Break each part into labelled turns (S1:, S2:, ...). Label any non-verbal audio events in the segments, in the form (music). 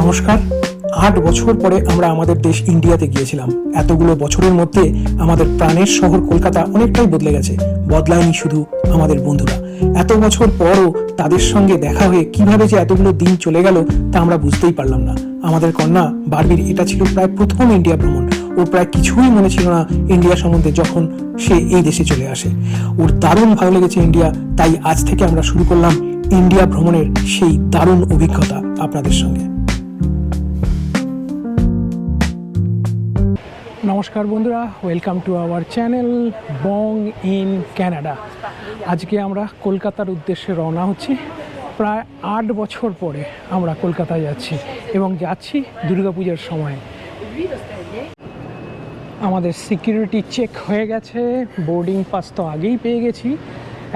S1: নমস্কার। আট বছর পরে আমরা আমাদের দেশ ইন্ডিয়াতে গিয়েছিলাম। এতগুলো বছরের মধ্যে আমাদের প্রাণের শহর কলকাতা অনেকটাই বদলে গেছে। বদলায়নি শুধু আমাদের বন্ধুরা। এত বছর পরও তাদের সঙ্গে দেখা হয়ে কীভাবে যে এতগুলো দিন চলে গেল তা আমরা বুঝতেই পারলাম না। আমাদের কন্যা বারবির এটা ছিল প্রায় প্রথম ইন্ডিয়া ভ্রমণ। ওর প্রায় কিছুই মনে ছিল না ইন্ডিয়া সম্বন্ধে যখন সে এই দেশে চলে আসে। ওর দারুণ ভালো লেগেছে ইন্ডিয়া, তাই আজ থেকে আমরা শুরু করলাম ইন্ডিয়া ভ্রমণের সেই দারুণ অভিজ্ঞতা আপনাদের সঙ্গে। নমস্কার বন্ধুরা welcome to our channel Bong in Canada আজকে আমরা কলকাতার উদ্দেশ্যে রওনা হচ্ছি। প্রায় আট বছর পরে আমরা কলকাতায় যাচ্ছি এবং যাচ্ছি দুর্গাপূজার সময়। আমাদের সিকিউরিটি চেক হয়ে গেছে বোর্ডিং পাস তো আগেই পেয়ে গেছি।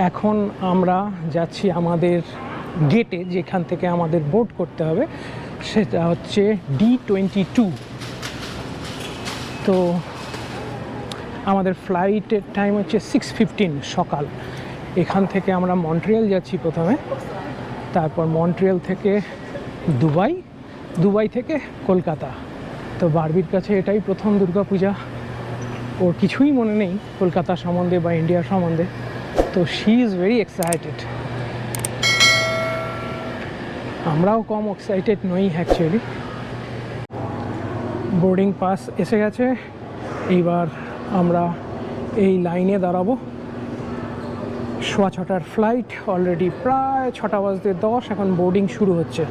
S1: এখন আমরা যাচ্ছি আমাদের গেটে যেখান থেকে আমাদের বোর্ড করতে হবে। সেটা হচ্ছে ডি টোয়েন্টি টু তো আমাদের ফ্লাইটের টাইম হচ্ছে সিক্স ফিফটিন সকাল। এখান থেকে আমরা মন্ট্রিয়াল যাচ্ছি প্রথমে। তারপর মন্ট্রিয়াল থেকে দুবাই দুবাই থেকে কলকাতা। তো বারবির কাছে এটাই প্রথম দুর্গাপূজা। ওর কিছুই মনে নেই কলকাতা সম্বন্ধে বা ইন্ডিয়া সম্বন্ধে। তো শি ইজ ভেরি এক্সাইটেড আমরাও কম এক্সাইটেড নই অ্যাকচুয়ালি বোর্ডিং পাস এসে গেছে। এইবার আমরা এই লাইনে দাঁড়াবো। সোয়া ছটার ফ্লাইট অলরেডি প্রায় ছটা বাজতে দশ, এখন বোর্ডিং শুরু হচ্ছে।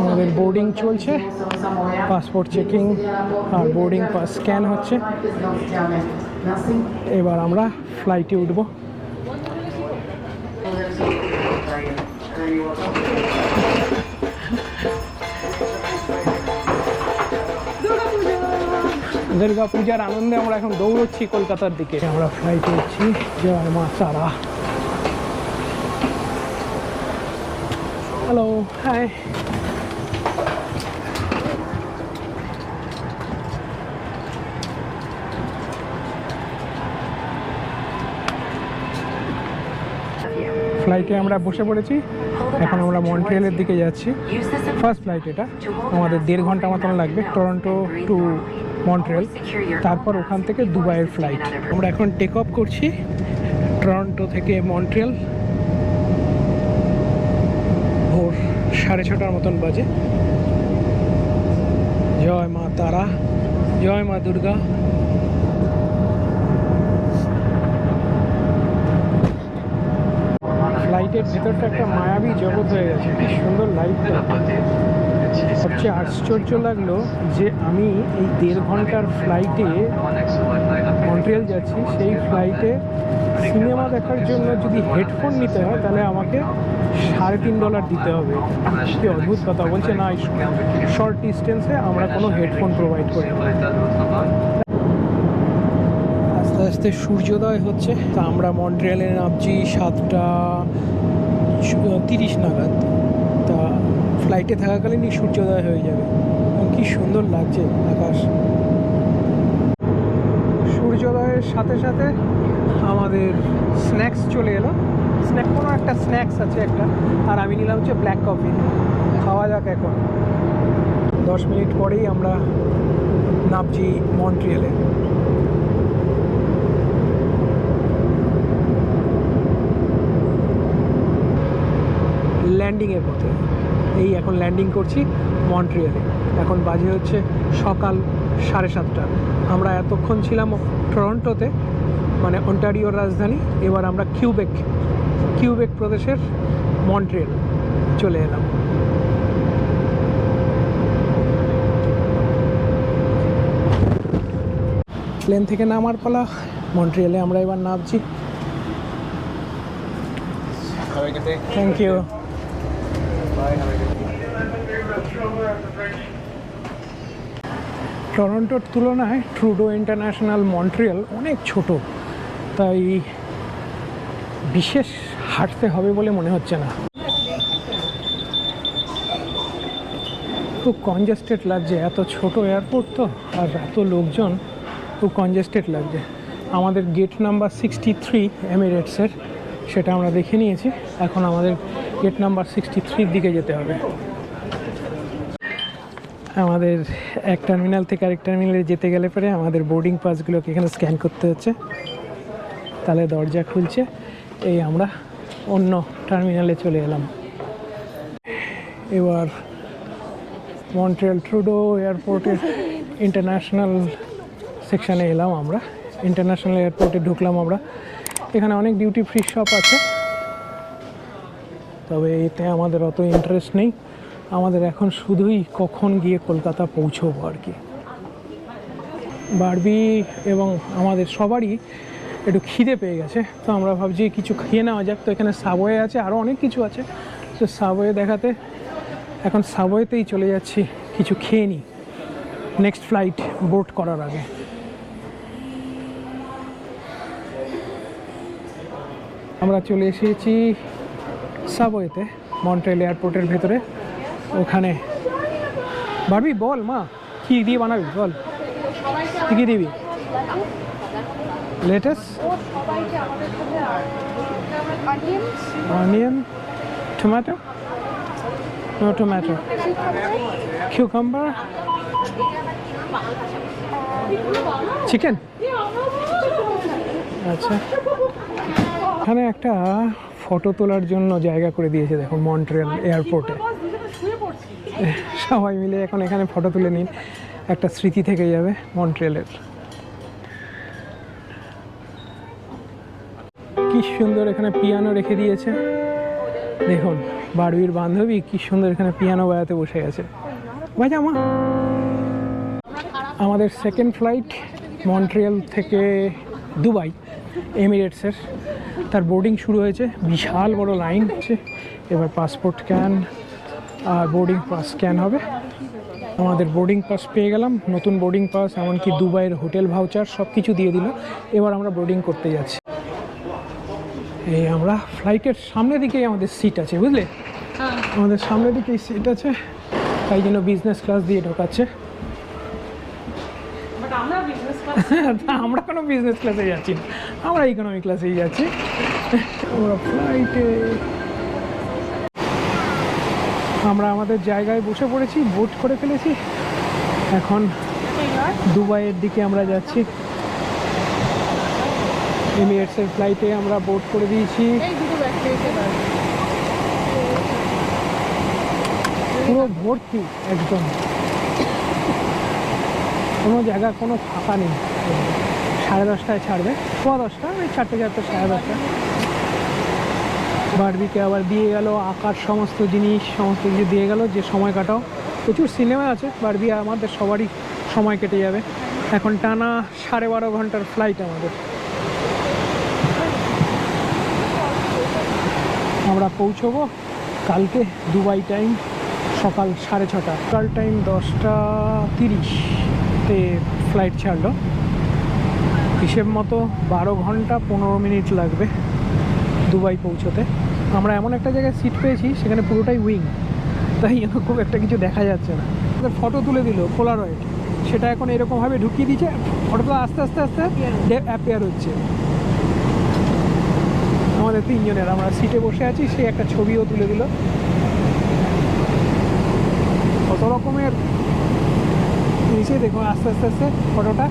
S1: আমাদের বোর্ডিং চলছে পাসপোর্ট চেকিং আর বোর্ডিং পাস স্ক্যান হচ্ছে। এবার আমরা ফ্লাইটে উঠবো। দুর্গা পূজার আনন্দে আমরা এখন দৌড়চ্ছি কলকাতার দিকে। আমরা ফ্লাইটে উঠছি জয় মা তারা। হ্যালো হাই ফ্লাইটে আমরা বসে পড়েছি। এখন আমরা মন্ট্রিয়ালের দিকে যাচ্ছি। ফার্স্ট ফ্লাইট এটা। আমাদের দেড় ঘণ্টা মতন লাগবে। টরন্টো টু মন্ট্রিয়াল, তারপর ওখান থেকে দুবাইয়ের ফ্লাইট আমরা এখন টেক অফ করছি টরন্টো থেকে মন্ট্রিয়াল। ভোর সাড়ে ছটার মতন বাজে। জয় মা তারা, জয় মা দুর্গা। ফ্লাইটের ভেতরটা একটা মায়াবী জগৎ হয়ে গেছে। কি সুন্দর লাইটটা সবচেয়ে আশ্চর্য লাগল যে আমি এই দেড় ঘণ্টার ফ্লাইটে মন্ট্রিয়াল যাচ্ছি, সেই ফ্লাইটে সিনেমা দেখার জন্য যদি হেডফোন নিতে হয়, তাহলে আমাকে সাড়ে তিন ডলার দিতে হবে। কি অদ্ভুত কথা, বলছে না শর্ট ডিস্টেন্সে আমরা কোনো হেডফোন প্রোভাইড করি আস্তে আস্তে সূর্যোদয় হচ্ছে, তা আমরা মন্ট্রিয়ালে নামছি সাতটা তিরিশ নাগাদ। ফ্লাইটে থাকাকালীনই সূর্যোদয় হয়ে যাবে। এবং কি সুন্দর লাগছে আকাশ। সূর্যোদয়ের সাথে সাথে আমাদের স্ন্যাক্স চলে এলো। স্ন্যাক কোনো একটা স্ন্যাক্স আছে একটা। আর আমি নিলাম হচ্ছে ব্ল্যাক কফি খাওয়া যাক এখন। দশ মিনিট পরেই আমরা নামছি মন্ট্রিয়ালে। ল্যান্ডিংয়ের পথে। এই এখন ল্যান্ডিং করছি মন্ট্রিয়ালে এখন বাজে হচ্ছে সকাল সাড়ে সাতটা। আমরা এতক্ষণ ছিলাম টরন্টোতে মানে অন্টারিওর রাজধানী। এবার আমরা কিউবেক কিউবেক প্রদেশের মন্ট্রিয়াল চলে এলাম। প্লেন থেকে নামার পালা মন্ট্রিয়ালে আমরা এবার নামছি. থ্যাংক ইউ টরন্টোর তুলনায় ট্রুডো ইন্টারন্যাশনাল মন্ট্রিয়াল অনেক ছোট। তাই বিশেষ হাঁটতে হবে বলে মনে হচ্ছে না। খুব কনজেস্টেড লাগছে। এত ছোট এয়ারপোর্ট তো, আর এত লোকজন, খুব কনজেস্টেড লাগছে। আমাদের গেট নাম্বার সিক্সটি থ্রি এমিরেটসের সেটা আমরা দেখে নিয়েছি। এখন আমাদের গেট নাম্বার সিক্সটি থ্রির দিকে যেতে হবে। আমাদের এক টার্মিনাল থেকে আরেক টার্মিনালে যেতে গেলে পরে আমাদের বোর্ডিং পাসগুলোকে এখানে স্ক্যান করতে হচ্ছে। তাহলে দরজা খুলছে। এই আমরা অন্য টার্মিনালে চলে এলাম। এবার মন্ট্রিয়াল ট্রুডো এয়ারপোর্টের ইন্টারন্যাশনাল সেকশানে এলাম আমরা। ইন্টারন্যাশনাল এয়ারপোর্টে ঢুকলাম আমরা। এখানে অনেক ডিউটি ফ্রি শপ আছে। তবে এতে আমাদের অত ইন্টারেস্ট নেই। আমাদের এখন শুধুই কখন গিয়ে কলকাতা পৌঁছবো আর কি। বারবি এবং আমাদের সবারই একটু খিদে পেয়ে গেছে, তো আমরা ভাবছি কিছু খেয়ে নেওয়া যাক। তো এখানে সাবওয়ে আছে আরও অনেক কিছু আছে। তো সাবওয়ে দেখাতে, এখন সাবওয়েতেই চলে যাচ্ছি, কিছু খেয়ে নিই নেক্সট ফ্লাইট বোট করার আগে। আমরা চলে এসেছি সাবওয়েতে মন্ট্রেল এয়ারপোর্টের ভেতরে। ওখানে। ভাবি বল, মা। কি দিয়ে বানাবি? বল। কি কি দিবি? Lettuce? Onion? Tomato? No tomato. Cucumber? Chicken? আচ্ছা। এখানে একটা ফটো তোলার জন্য জায়গা করে দিয়েছে, দেখো, মন্ট্রিয়াল এয়ারপোর্টে। সবাই মিলে এখন এখানে ফটো তুলে নিন। একটা স্মৃতি থেকে যাবে মন্ট্রিয়ালের। কি সুন্দর এখানে পিয়ানো রেখে দিয়েছে। দেখুন, বারবির বান্ধবী কি সুন্দর এখানে পিয়ানো বাজাতে বসে গেছে। বাজা আমাদের সেকেন্ড ফ্লাইট মন্ট্রিয়াল থেকে দুবাই, এমিরেটসের। তার বোর্ডিং শুরু হয়েছে। বিশাল বড় লাইন আছে এবার পাসপোর্ট স্ক্যান আর বোর্ডিং পাস স্ক্যান হবে। আমাদের বোর্ডিং পাস পেয়ে গেলাম। নতুন বোর্ডিং পাস এমনকি দুবাইয়ের হোটেল ভাউচার সব কিছু দিয়ে দিল। এবার আমরা বোর্ডিং করতে যাচ্ছি। এই আমরা ফ্লাইটের সামনের দিকেই আমাদের সিট আছে বুঝলে? আমাদের সামনের দিকেই সিট আছে। তাই জন্য বিজনেস ক্লাস দিয়ে ঢোকাচ্ছে। (laughs) তা আমরা কোনো বিজনেস ক্লাসে যাচ্ছি না। আমরা ইকোনমি ক্লাসেই যাচ্ছি। আমরা ফ্লাইটে আমরা আমাদের জায়গায় বসে পড়েছি, বোট করে ফেলেছি। এখন দুবাইয়ের দিকে আমরা যাচ্ছি। এমিরেটসের ফ্লাইটে আমরা বোট করে দিয়েছি। পুরো ভর্তি একদম। কোনো জায়গা, কোনো ফাঁকা নেই। সাড়ে দশটায় ছাড়বে। সোয়া দশটা, ওই চারটে চারটে, সাড়ে দশটা। বারবিকে আবার দিয়ে গেল, আঁকার সমস্ত জিনিস, সমস্ত কিছু দিয়ে গেল, যে সময় কাটাও। প্রচুর সিনেমা আছে বারবি আমাদের সবারই সময় কেটে যাবে। এখন টানা সাড়ে বারো ঘণ্টার ফ্লাইট আমাদের। আমরা পৌঁছবো কালকে দুবাই টাইম সকাল সাড়ে ছটা। কাল টাইম দশটা তিরিশতে ফ্লাইট ছাড়লো। হিসেব মতো বারো ঘণ্টা পনেরো মিনিট লাগবে দুবাই পৌঁছোতে। আমরা এমন একটা জায়গায় সিট পেয়েছি সেখানে পুরোটাই উইং তাই খুব একটা কিছু দেখা যাচ্ছে না। ফটো তুলে দিল পোলারয়েড সেটা এখন এরকমভাবে ঢুকিয়ে দিচ্ছে ফটোটা আস্তে আস্তে আস্তে অ্যাপিয়ার হচ্ছে। আমাদের তিনজনের আমরা সিটে বসে আছি সে একটা ছবিও তুলে দিল। কত রকমের নিচে দেখো আস্তে আস্তে আস্তে ফটোটা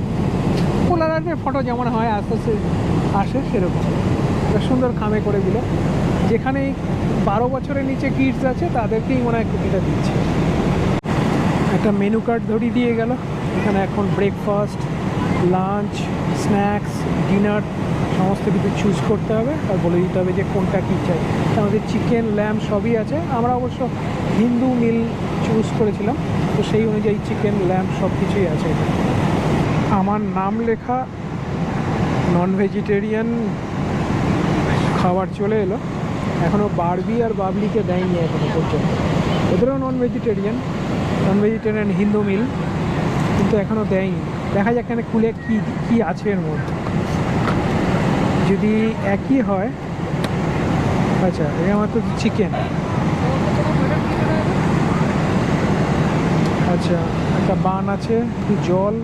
S1: পোলারের ফটো যেমন হয় আস্তে আস্তে আসে সেরকম। একটা সুন্দর খামে করে দিল। যেখানেই বারো বছরের নিচে কিডস আছে, তাদেরকেই মনে হয় এটা দিচ্ছে। একটা মেনু কার্ড ধরি দিয়ে গেল। এখানে এখন ব্রেকফাস্ট লাঞ্চ স্ন্যাক্স ডিনার সমস্ত কিছু চুজ করতে হবে। আর বলে দিতে হবে যে কোনটা কী চাই। আমাদের চিকেন ল্যাম্প সবই আছে। আমরা অবশ্য হিন্দু মিল চুজ করেছিলাম। তো সেই অনুযায়ী চিকেন ল্যাম্প সব কিছুই আছে। আমার নাম লেখা নন ভেজিটেরিয়ান খাবার চলে এলো। এখনও বারবি আর বাবলিকে দেয়নি এখনও পর্যন্ত। ওদেরও non vegetarian non vegetarian Hindu meal কিন্তু এখনও দেয়নি। দেখা যাক এখানে খুলে কী কী আছে এর মধ্যে। যদি একই হয় আচ্ছা এই আমার তো চিকেন আচ্ছা একটা বান আছে একটু জল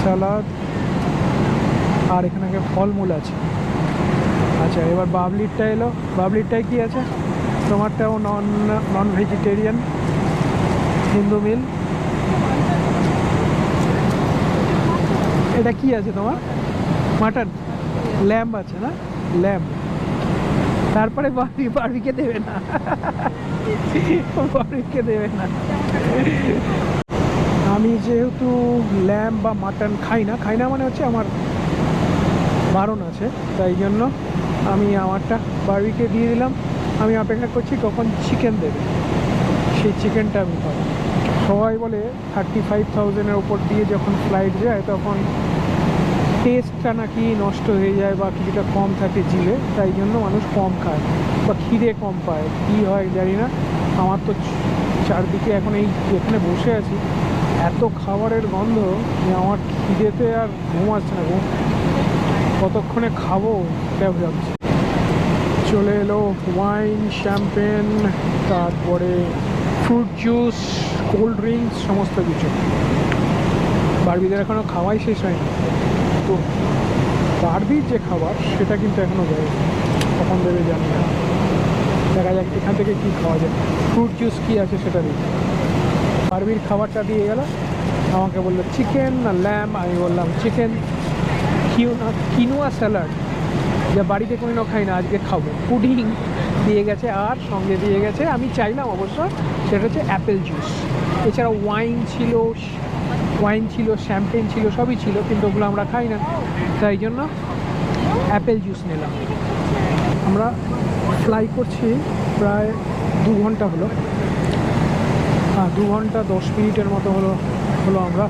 S1: সালাদ আর এখানে একটা ফলমূল আছে। আচ্ছা এবার বাবলিরটা এলো। বাবলিরটায় কি আছে? তোমারটাও non non vegetarian Hindu meal. এটা কি আছে তোমার? মাটন। ল্যাম্ব আছে না? ল্যাম্প তারপরে বাড়ি বাড়িকে দেবে না। বাড়িকে দেবে না। আমি যেহেতু ল্যাম্প বা মাটন খাই না খাই না মানে হচ্ছে আমার বারণ আছে, তাই জন্য আমি আমারটা বারবিকে দিয়ে দিলাম। আমি অপেক্ষা করছি কখন চিকেন দেবে। সেই চিকেনটা আমি পাবো সবাই বলে থার্টি ফাইভ থাউজেন্ডের ওপর দিয়ে যখন ফ্লাইট যায় তখন টেস্টটা নাকি নষ্ট হয়ে যায় বা কিছুটা কম থাকে জিলে তাই জন্য মানুষ কম খায় বা খিদে কম পায়। কী হয় জানি না। আমার তো চারদিকে এখন এই এখানে বসে আছি। এত খাবারের গন্ধ যে আমার খিদেতে আর ঘুম আসছে না। ঘুম কতক্ষণে খাব? সেটা ভাবছি। চলে এলো ওয়াইন শ্যাম্পেন তারপরে ফ্রুট জুস কোল্ড ড্রিঙ্কস সমস্ত কিছু। বারবিদের এখনও খাওয়াই শেষ হয়নি। তো বারবির যে খাবার, সেটা কিন্তু এখনও দেয় কখন দেবে জানি না। দেখা যাক এখান থেকে কী খাওয়া যায়। ফ্রুট জুস কী আছে সেটা দিই বারবির খাবারটা দিয়ে গেল। আমাকে বলল চিকেন না ল্যাম আমি বললাম চিকেন কিউনা কিনোয়া স্যালাড যা বাড়িতে কোনো খাই না, আজকে খাব। পুডিং দিয়ে গেছে আর সঙ্গে দিয়ে গেছে, আমি চাইলাম অবশ্য সেটা হচ্ছে অ্যাপেল জুস। এছাড়া ওয়াইন ছিল ওয়াইন ছিল, শ্যাম্পেন ছিল, সবই ছিল, কিন্তু ওগুলো আমরা খাই না। তাই জন্য অ্যাপেল জুস নিলাম। আমরা ফ্লাই করছি প্রায় দু ঘণ্টা হলো। হ্যাঁ দু ঘণ্টা দশ মিনিটের মতো হলো হলো আমরা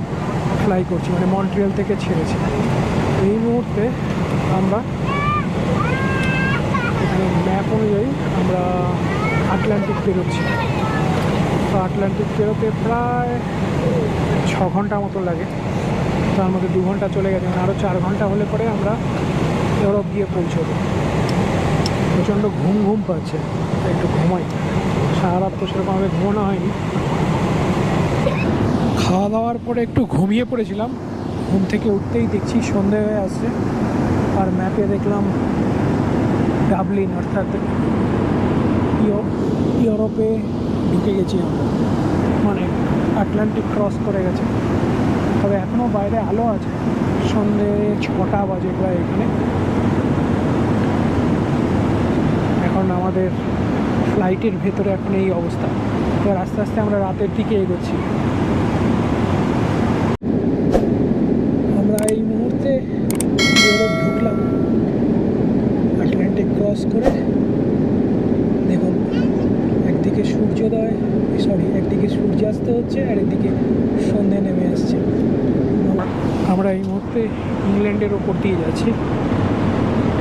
S1: ফ্লাই করছি মানে মন্ট্রিয়াল থেকে ছেড়েছি। এই মুহূর্তে আমরা ম্যাপ অনুযায়ী আমরা আটলান্টিক পেরোচ্ছি তো আটলান্টিক পেরোতে প্রায় ছ ঘণ্টা মতো লাগে। তার মধ্যে দু ঘণ্টা চলে গেছে মানে আরও চার ঘণ্টা হলে পরে আমরা ইউরোপ গিয়ে পৌঁছবো। প্রচণ্ড ঘুম ঘুম পাচ্ছে, একটু ঘুমাই। সারা রাত তো সেরকমভাবে ঘুমানো হয়নি। খাওয়া দাওয়ার পরে একটু ঘুমিয়ে পড়েছিলাম। ঘুম থেকে উঠতেই দেখছি সন্ধে হয়ে আসছে। আর ম্যাপে দেখলাম ডাবলিন অর্থাৎ ইউ- ইউরোপে ঢুকে গেছি আমরা। মানে আটলান্টিক ক্রস করে গেছে। তবে এখনও বাইরে আলো আছে। সন্ধে ছটা বাজে প্রায় এখানে। এখন আমাদের ফ্লাইটের ভেতরে এখন এই অবস্থা। এবার আস্তে আস্তে আমরা রাতের দিকে এগোচ্ছি আমরা এই মুহূর্তে ইউরোপ ঢুকলাম আটলান্টিক ক্রস করে দেখুন একদিকে সূর্যোদয় সরি একদিকে সূর্যাস্ত হচ্ছে আর একদিকে সন্ধে নেমে আসছে আমরা এই মুহূর্তে ইংল্যান্ডের ওপর দিয়ে যাচ্ছি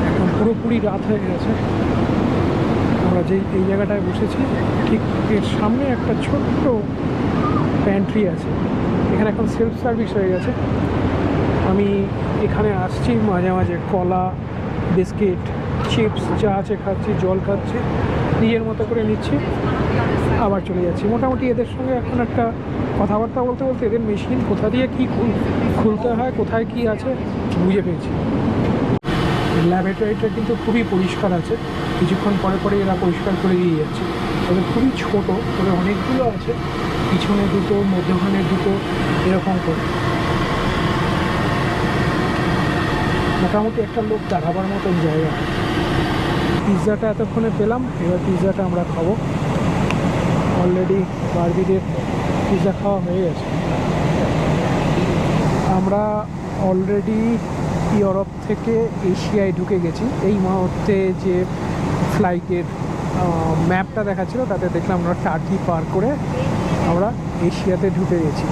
S1: এখন হয়ে গেছে। আমরা যেই, এই জায়গাটায় বসেছি, ঠিক এর সামনে একটা ছোট্ট প্যান্ট্রি আছে। এখানে এখন সেলফ সার্ভিস হয়ে গেছে। আমি এখানে আসছি, মাঝে মাঝে কলা বিস্কিট চিপস যা আছে খাচ্ছি, জল খাচ্ছি, নিজের মতো করে নিচ্ছি, আবার চলে যাচ্ছি। মোটামুটি এদের সঙ্গে এখন একটা কথাবার্তা বলতে বলতে এদের মেশিন কোথা দিয়ে কী খুল, খুলতে হয়, কোথায় কি আছে, বুঝে পেয়েছি। ল্যাবরেটরিটা কিন্তু খুবই পরিষ্কার আছে। কিছুক্ষণ পরে পরে এরা পরিষ্কার করে দিয়ে যাচ্ছে। তবে খুবই ছোট, তবে অনেকগুলো আছে। পিছনে দুটো, মধ্যখানে দুটো, এরকম করে। মোটামুটি একটা লোক দাঁড়াবার মতন জায়গা। পিৎজাটা এতক্ষণে পেলাম, এবার পিৎজাটা আমরা খাব। অলরেডি বারবিদের পিৎজা খাওয়া হয়ে গেছে। আমরা অলরেডি ইউরোপ থেকে এশিয়ায় ঢুকে গেছি। এই মুহূর্তে যে ফ্লাইটের ম্যাপটা দেখাচ্ছিল, তাতে দেখলাম আমরা টার্কি পার করে আমরা এশিয়াতে ঢুকে গেছি।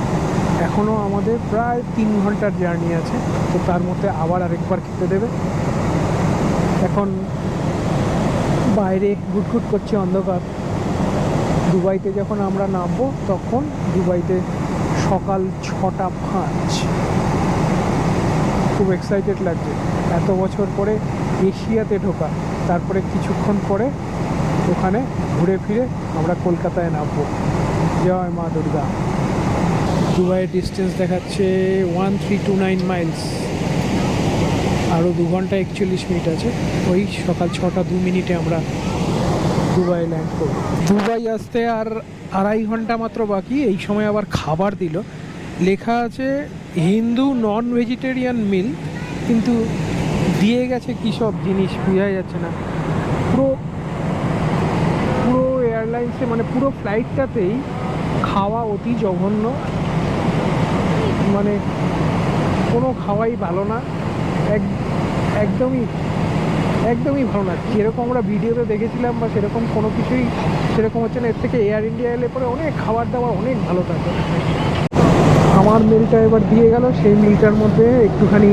S1: এখনও আমাদের প্রায় তিন ঘণ্টার জার্নি আছে, তো তার মধ্যে আবার আরেকবার খেতে দেবে। এখন বাইরে ঘুটঘুট করছে অন্ধকার। দুবাইতে যখন আমরা নামবো, তখন দুবাইতে সকাল ছটা পাঁচ। খুব এক্সাইটেড লাগছে। এত বছর পরে এশিয়াতে ঢোকা। তারপরে কিছুক্ষণ পরে ওখানে ঘুরে ফিরে আমরা কলকাতায় নামবো। জয় মা দুর্গা। দুবাইয়ের ডিস্টেন্স দেখাচ্ছে one three two nine miles আরও দু ঘণ্টা একচল্লিশ মিনিট আছে। ওই সকাল ছটা দু মিনিটে আমরা দুবাই ল্যান্ড করব। দুবাই আসতে আর আড়াই ঘণ্টা মাত্র বাকি। এই সময় আবার খাবার দিল। লেখা আছে, হিন্দু নন ভেজিটেরিয়ান মিল কিন্তু দিয়ে গেছে কী সব জিনিস বোঝা যাচ্ছে না। পুরো পুরো এয়ারলাইন্সে মানে পুরো ফ্লাইটটাতেই খাওয়া অতি জঘন্য। মানে কোনো খাওয়াই ভালো না। এক, একদমই একদমই ভালো না। যেরকম আমরা ভিডিওতে দেখেছিলাম বা সেরকম কোনো কিছুই, সেরকম হচ্ছে না। এর থেকে এয়ার ইন্ডিয়া এলে পরে অনেক খাবার দাবার অনেক ভালো থাকে। আমার মিলটা এবার দিয়ে গেল, সেই মিলটার মধ্যে একটুখানি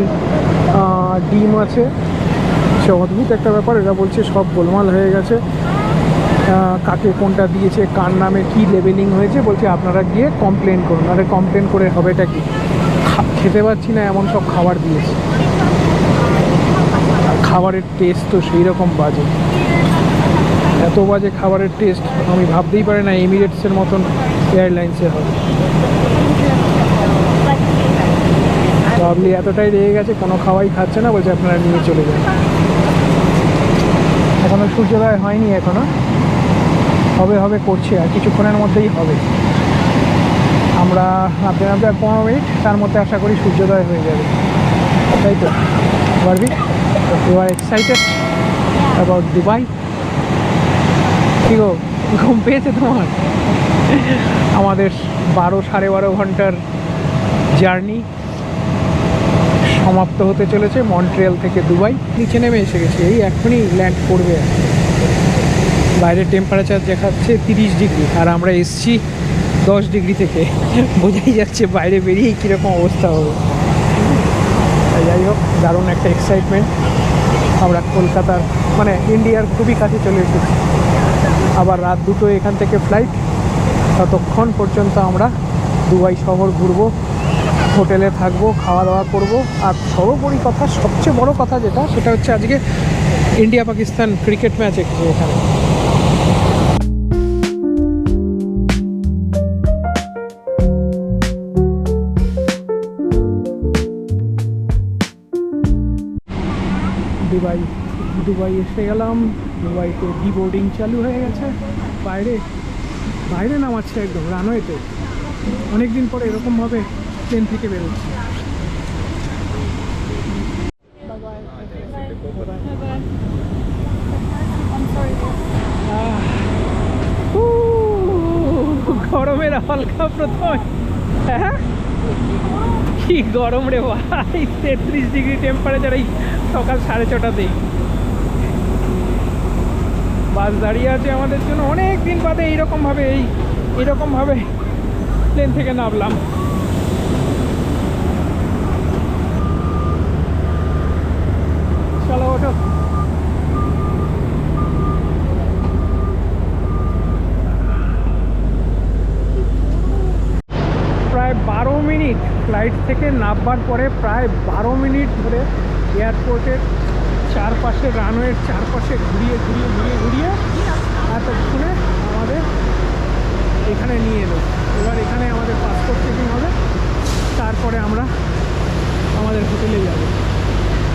S1: ডিম আছে। সে অদ্ভুত একটা ব্যাপার, এরা বলছে সব গোলমাল হয়ে গেছে। কাকে কোনটা দিয়েছে, কার নামে কি লেবেলিং হয়েছে, বলছে আপনারা গিয়ে কমপ্লেন করুন। আরে কমপ্লেন করে হবেটা কি? খেতে পাচ্ছি না, এমন সব খাবার দিয়েছে। খাবারের টেস্ট তো সেই রকম বাজে। এত বাজে খাবারের টেস্ট আমি ভাবতেই পারি না এমিরেটসের মতন এয়ারলাইন্সে হবে ভাবলি এতটাই রেগে গেছে, কোনো খাওয়াই খাচ্ছে না, বলছে আপনারা নিয়ে চলে যান। এখনও সূর্যোদয় হয়নি এখনও। হবে হবে, করছে, আর কিছুক্ষণের মধ্যেই হবে। আমরা নামতে আর পনেরো মিনিট, তার মধ্যে আশা করি সূর্যোদয় হয়ে যাবে। তাই তো? পারবি you are excited about Dubai কি গো, ঘুম পেয়েছে তোমার? আমাদের বারো সাড়ে বারো ঘণ্টার জার্নি সমাপ্ত হতে চলেছে মন্ট্রিয়াল থেকে দুবাই। নিচে নেমে এসে গেছে। এই এখনই ল্যান্ড করবে বাইরের টেম্পারেচার দেখাচ্ছে তিরিশ ডিগ্রি। আর আমরা এসছি দশ ডিগ্রি থেকে। বোঝাই যাচ্ছে বাইরে বেরিয়েই কীরকম অবস্থা হবে। যাই হোক, দারুণ একটা এক্সাইটমেন্ট আমরা কলকাতার মানে ইন্ডিয়ার খুবই কাছে চলে এসেছি। আবার রাত দুটো এখান থেকে ফ্লাইট ততক্ষণ পর্যন্ত আমরা দুবাই শহর ঘুরবো। হোটেলে থাকব খাওয়া দাওয়া করব। আর সর্বোপরি কথা, সবচেয়ে বড় কথা যেটা, সেটা হচ্ছে আজকে ইন্ডিয়া পাকিস্তান ক্রিকেট ম্যাচ এখানে। দুবাই দুবাই এসে গেলাম। দুবাইতে ডিবোর্ডিং চালু হয়ে গেছে। বাইরে বাইরে নামাচ্ছে একদম, রানওয়েতে। অনেকদিন পরে এরকমভাবে প্লেন থেকে বেরোচ্ছি। গরমের হালকা প্রথম। হ্যাঁ? কি গরম রে ভাই, তেত্রিশ ডিগ্রি টেম্পারেচার এই সকাল সাড়ে ছটাতেই। বাস দাঁড়িয়ে আছে আমাদের জন্য। অনেক দিন বাদে এইরকমভাবে এই এরকমভাবে প্লেন থেকে নামলাম চলো ওঠো প্রায় বারো মিনিট ফ্লাইট থেকে নামবার পরে প্রায় বারো মিনিট ধরে এয়ারপোর্টের চারপাশে, রানওয়ের চারপাশে ঘুরিয়ে ঘুরিয়ে ঘুরিয়ে ঘুরিয়ে এতক্ষণে আমাদের এখানে নিয়ে এলো। এবার এখানে আমাদের পাসপোর্ট চেকিং হবে। তারপরে আমরা আমাদের হোটেলে যাব।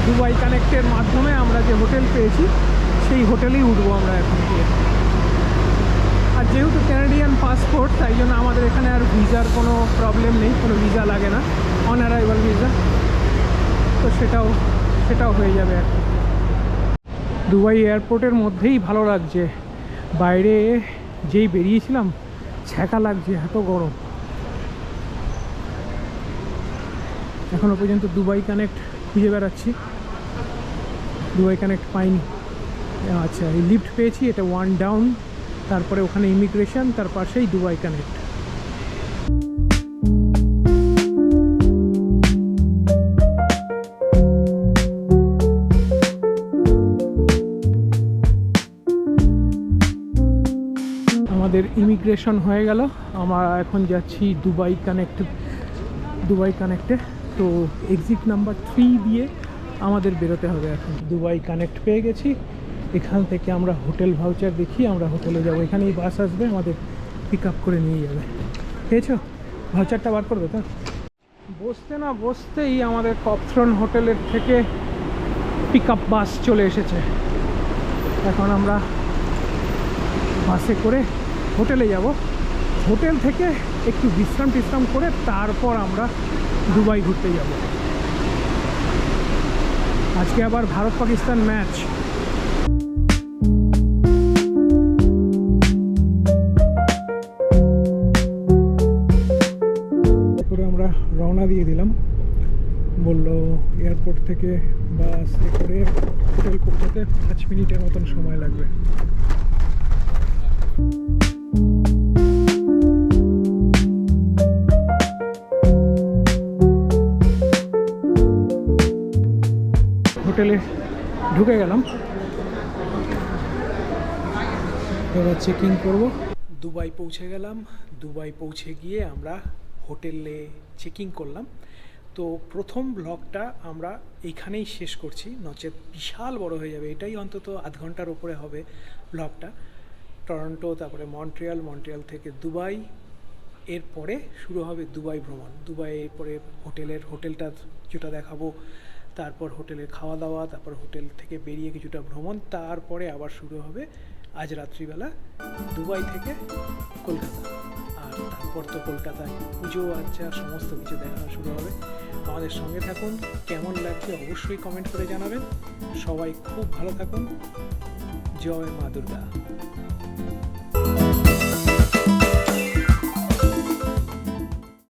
S1: দুবাই কানেক্টের মাধ্যমে আমরা যে হোটেল পেয়েছি, সেই হোটেলেই উঠবো আমরা এখন। গিয়ে যেহেতু ক্যানাডিয়ান পাসপোর্ট তাই জন্য আমাদের এখানে আর ভিসার কোনো প্রবলেম নেই, কোনো ভিসা লাগে না অন অ্যারাইভাল ভিসা তো সেটাও সেটাও হয়ে যাবে আর দুবাই এয়ারপোর্টের মধ্যেই ভালো লাগছে। বাইরে যেই বেরিয়েছিলাম, ছ্যাঁকা লাগছে, এত গরম। এখনও পর্যন্ত দুবাই কানেক্ট খুঁজে বেড়াচ্ছি। দুবাই কানেক্ট পাইনি। আচ্ছা এই লিফট পেয়েছি, এটা ওয়ান ডাউন তারপরে ওখানে ইমিগ্রেশন তার পাশেই দুবাই কানেক্ট আমাদের ইমিগ্রেশন হয়ে গেল। আমরা এখন যাচ্ছি দুবাই কানেক্ট দুবাই কানেক্টে তো এক্সিট নাম্বার থ্রি দিয়ে আমাদের বেরোতে হবে এখন। দুবাই কানেক্ট পেয়ে গেছি। এখান থেকে আমরা হোটেল ভাউচার দেখি, আমরা হোটেলে যাব। এখানেই বাস আসবে, আমাদের পিক আপ করে নিয়ে যাবে। পেয়েছ ভাউচারটা বার করবে তো। বসতে না বসতেই আমাদের কপথ্রন হোটেলের থেকে পিক আপ বাস চলে এসেছে। এখন আমরা বাসে করে হোটেলে যাব। হোটেল থেকে একটু বিশ্রাম টিশ্রাম করে তারপর আমরা দুবাই ঘুরতে যাব। আজকে আবার ভারত পাকিস্তান ম্যাচ বলল এয়ারপোর্ট থেকে বাসে করে হোটেল পৌঁছাতে পাঁচ মিনিটের মতন সময় লাগবে। হোটেলে ঢুকে গেলাম। এবার চেকিং করব। দুবাই পৌঁছে গেলাম। দুবাই পৌঁছে গিয়ে আমরা হোটেলে চেকিং করলাম। তো প্রথম ব্লগটা আমরা এইখানেই শেষ করছি। নচেত বিশাল বড় হয়ে যাবে, এটাই অন্তত আধ ঘণ্টার উপরে হবে ব্লগটা। টরন্টো, তারপরে মন্ট্রিয়াল মন্ট্রিয়াল থেকে দুবাই, এরপরে শুরু হবে দুবাই ভ্রমণ। দুবাই, এরপরে হোটেলের, হোটেলটা যেটা দেখাবো, তারপর হোটেলের খাওয়া দাওয়া, তারপর হোটেল থেকে বেরিয়ে কিছুটা ভ্রমণ, তারপরে আবার শুরু হবে আজ রাত্রিবেলা দুবাই থেকে কলকাতা। আর তারপর তো কলকাতায় পুজো আচ্ছা সমস্ত কিছু দেখা শুরু হবে। আমাদের সঙ্গে থাকুন, কেমন লাগছে অবশ্যই কমেন্ট করে জানাবেন। সবাই খুব ভালো থাকুন। জয় মা দুর্গা।